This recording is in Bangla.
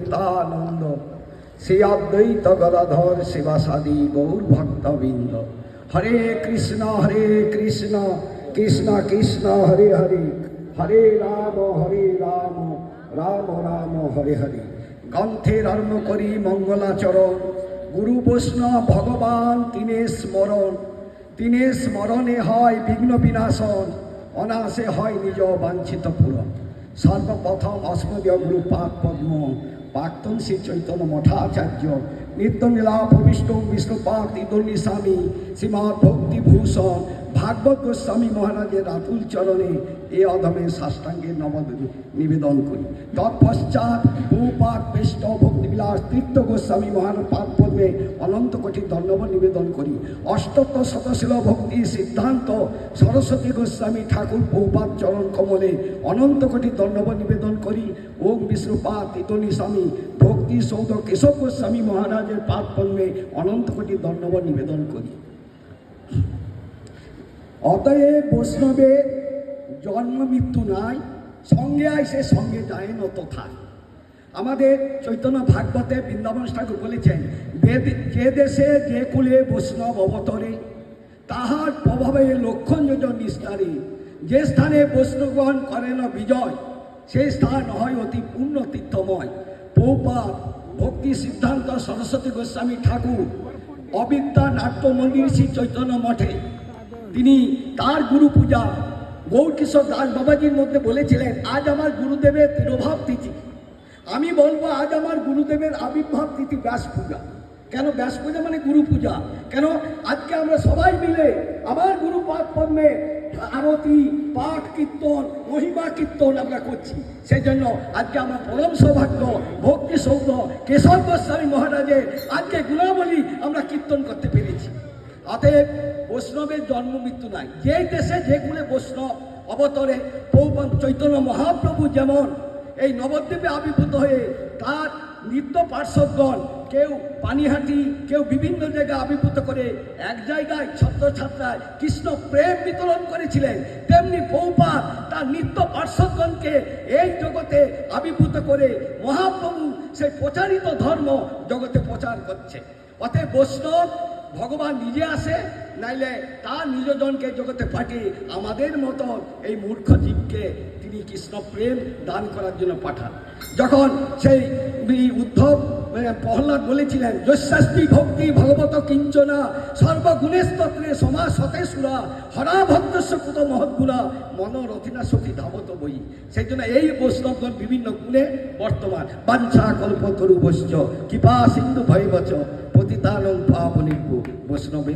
নিত্যানন্দ। শ্রী অদ্বৈত গদাধর শিবাসাদি গৌর ভক্তবৃন্দ। হরে কৃষ্ণ হরে কৃষ্ণ কৃষ্ণ কৃষ্ণ, হরে হরে হরে রাম হরে রাম রাম রাম, হরে হরে। গ্রন্থের আরম্ভ করি মঙ্গলাচরণ। গুরু বৈষ্ণব ভগবান তিনে স্মরণ। তিনে স্মরণে হয় বিঘ্ন বিনাশন। অনাসে হয় নিজ বাঞ্ছিত পূরণ। সর্বপ্রথম অস্মদীয় গুরু পাক পদ্ম। প্রাক্তন শ্রী চৈতন্য মঠাচার্য, নিত্য নীলা ভবিষ্ঠ বিষ্ণুপাক ইদনী স্বামী শ্রীমৎ ভক্তিভূষণ ভাগবত গোস্বামী মহারাজের রাতুল চরণে এ অধমে সাষ্টাঙ্গের নব নিবেদন করি। তৎপশ্চাৎ ভূপাক বেষ্ট ভক্তিবিলাস তীর্থ গোস্বামী মহারাজ পাদ পদ্মে অনন্ত কোটি ধন্যবাদ নিবেদন করি। অষ্টত্ব শতশীল ভক্তি সিদ্ধান্ত সরস্বতী গোস্বামী ঠাকুর বহুপাত চরণ কমলে অনন্ত কোটি ধন্যবাদ নিবেদন করি। ওম বিষ্ণুপাত স্বামী, ভক্তি সৌধ কেশব গোস্বামী মহারাজের পাদ পদ্মে অনন্ত কোটি ধন্যবাদ নিবেদন করি। অতএব বৈষ্ণবে জন্ম মৃত্যু নাই, সঙ্গে আইসে সঙ্গে যায় নত থাক আমাদের চৈতন্য ভাগবতে বৃন্দাবন ঠাকুর বলেছেন, "বেদ- যে দেশে যে কুলে বৈষ্ণব অবতরে, তাহার প্রভাবে লক্ষণ যোজন নিস্তারে। যে স্থানে বৈষ্ণবগণ করেন বিজয় সেই স্থান হয় অতি পূর্ণ তীর্থময় পৌপাত ভক্তি সিদ্ধান্ত সরস্বতী গোস্বামী ঠাকুর অবিদ্যা নাট্য মন্দির শ্রী চৈতন্য মঠে। তিনি তার গুরু পূজা গৌরকিশোর দাস বাবাজির মধ্যে বলেছিলেন, আজ আমার গুরুদেবের তিরোভাব তিথি। আমি বলব, আজ আমার গুরুদেবের আবির্ভাব তিথি ব্যাস পূজা। কেন ব্যাস পূজা মানে গুরু পূজা? কেন আজকে আমরা সবাই মিলে আমার গুরু পাঠ পদ্মে আরতি, পাঠ কীর্তন, মহিমা কীর্তন আমরা করছি। সেই জন্য আজকে আমার পরম সৌভাগ্য, ভক্তি সৌধ, কেশব গোস্বামী মহারাজের আজকে গুণাবলী আমরা কীর্তন করতে পেরেছি। অতএব বৈষ্ণবের জন্ম মৃত্যু নাই। যে দেশে যে কুলে বৈষ্ণব অবতরে পৌবন চৈতন্য মহাপ্রভু যেমন এই নবদ্বীপে আবির্ভূত হয়ে তার নিত্য পার্শ্বদগণ কেউ পানিহাটি, কেউ বিভিন্ন জায়গায় আবির্ভূত করে এক জায়গায় ছাত্রছাত্রায় কৃষ্ণ প্রেম বিতরণ করেছিলেন। তেমনি পৌপাত তার নিত্য পার্শ্বদগণকে এই জগতে আবির্ভূত করে মহাপ্রভু সেই প্রচারিত ধর্ম জগতে প্রচার করছে। অতএব বৈষ্ণব ভগবান নিজে আসে, নাইলে তার নিজজনকে জগতে পাঠিয়ে আমাদের মতন এই মূর্খ জীবকে তিনি কৃষ্ণ প্রেম দান করার জন্য পাঠান। যখন সেই উদ্ধব মানে প্রহ্লাদ বলেছিলেন যশাস্তি ভক্তি ভগবত কিঞ্চনা সর্বগুণেস্তত্রে সমাজ সতে সুরা হরা ভক্তস্য কুত মহৎগুণা, মনোরথিনা সতী ধাবত বই সেই জন্য এই বৈষ্ণবগণ বিভিন্ন গুণে বর্তমান। বাঞ্ছা কল্প তরু বৈশ্য কৃপা সিন্ধু ভৈবচ, পতিতানং পাবনিকু বৈষ্ণবে